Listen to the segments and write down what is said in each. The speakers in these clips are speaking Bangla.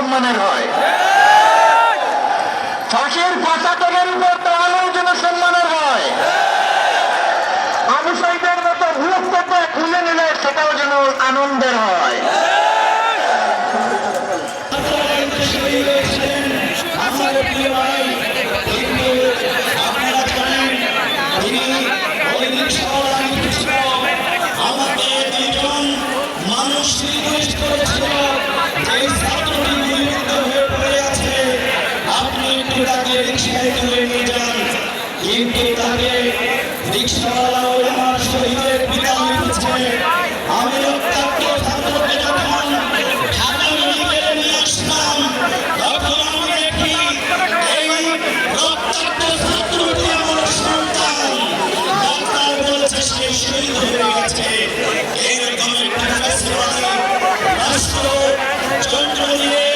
সম্মানের হয়। ফাঁসির তোমার উপর দাঁড়ানোর যেন সম্মানের হয়। আবু সাইদের মতো করতে খুলে নিলে সেটাও যেন আনন্দের হয় আমার প্রিয় ভাই কিন্তু আপনারা জানেন তিনি ওই রিক্সাওয়ালা কৃষ্ণ আমাকে দুজন মানুষ রিকোয়েস্ট করেছিল যে এই ছাত্রটি গুলিবিদ্ধ হয়ে পড়ে আছে আপনি একটু তাকে রিক্সায় তুলে নিয়ে যান কিন্তু তাকে রিক্সাওয়ালা ওই আমার শহীদের পিতা লিখেছে, আমি রক্তাক্ত ছাত্রকে যখন ঢাকা মেডিকেলে নিয়ে আসলাম তখন আমি দেখি এই রক্তাক্ত ছাত্রটি আমার সন্তান। ডাক্তার বলেছে সে শহীদ হয়ে গেছে। এরকম একটা রাষ্ট্র যন্ত্র দিয়ে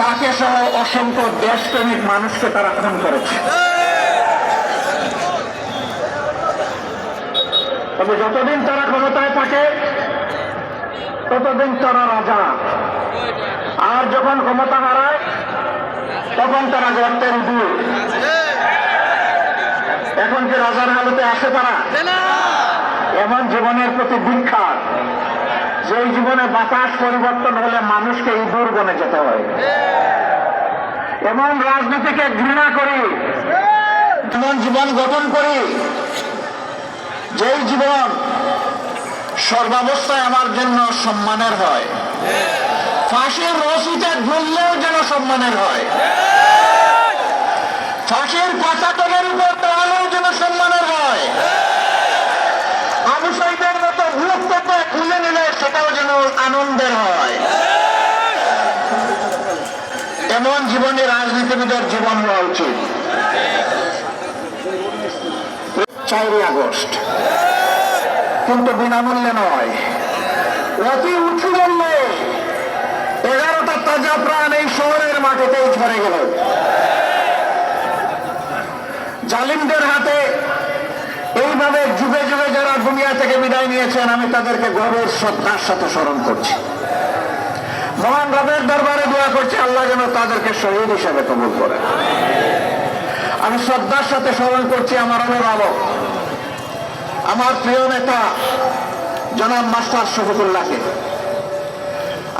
তাকে সহ অসংখ্য দেশপ্রেমিক মানুষকে তারা খুন করেছে। তবে যতদিন তারা ক্ষমতায় থাকে ততদিন তারা রাজা। আর যখন ক্ষমতা হারায় তখন তারা গর্তের দূর এখন কি রাজার হালতে আসে তারা? এমন জীবনের প্রতি বিখ্যাত জীবনে বাতাস পরিবর্তন হলে মানুষকে ইঁদুর বনে যেতে হয়। এমন রাজনীতিকে ঘৃণা করি। এমন জীবন গঠন করি। যেই জীবন সর্বাবস্থায় আমার জন্য সম্মানের হয়, ফাঁসির রসিতে ঝুললেও যেন সম্মানের হয়। ফাঁসির পাতাতলের উপর দাঁড়ানোও যেন সম্মানের হয় আবু সাইদের মতো ভুল করতে খুলে নিলে সেটাও যেন আনন্দের হয় এমন জীবনে রাজনীতিবিদের জীবন হওয়া উচিত। চারই আগস্ট। কিন্তু বিনামূল্যে নয়। অতি উঁচু মূল্যে এগারোটা তাজা প্রাণ এই শহরের মাটিতেই ঝরে গেল। জালিমদের হাতে এইভাবে যুগে যুগে যারা দুনিয়া থেকে বিদায় নিয়েছেন, আমি তাদেরকে গর্বের শ্রদ্ধার সাথে স্মরণ করছি। মহান রবের দরবারে দোয়া করছি, আল্লাহ যেন তাদেরকে শহীদ হিসেবে কবুল করে। আমি শ্রদ্ধার সাথে স্মরণ করছি আমার অভিভাবক, আমার প্রিয় নেতা, জনাব মাস্টার শফিকুল্লাহকে।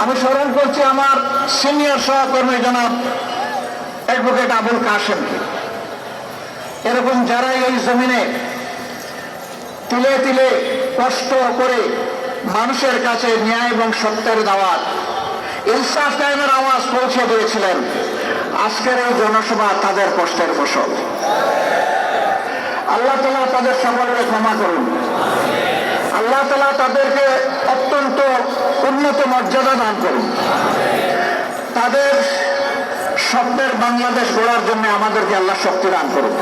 আমি স্মরণ করছি আমার সিনিয়র সহকর্মী জনাব অ্যাডভোকেট আবুল কাসেমকে এরকম যারা এই জমিনে তিলে তিলে কষ্ট করে মানুষের কাছে ন্যায় এবং সত্যের দাওয়াত ইনসাফ কায়েমের আওয়াজ পৌঁছে দিয়েছিলেন। আজকের এই জনসভা তাদের কষ্টের ফসল। আল্লাহ তালা তাদের সকলকে ক্ষমা করুন। আল্লাহ তালা তাদেরকে অত্যন্ত উন্নত মর্যাদা দান করুন। তাদের স্বপ্নের বাংলাদেশ গড়ার জন্য আমাদেরকে আল্লাহ শক্তি দান করুন।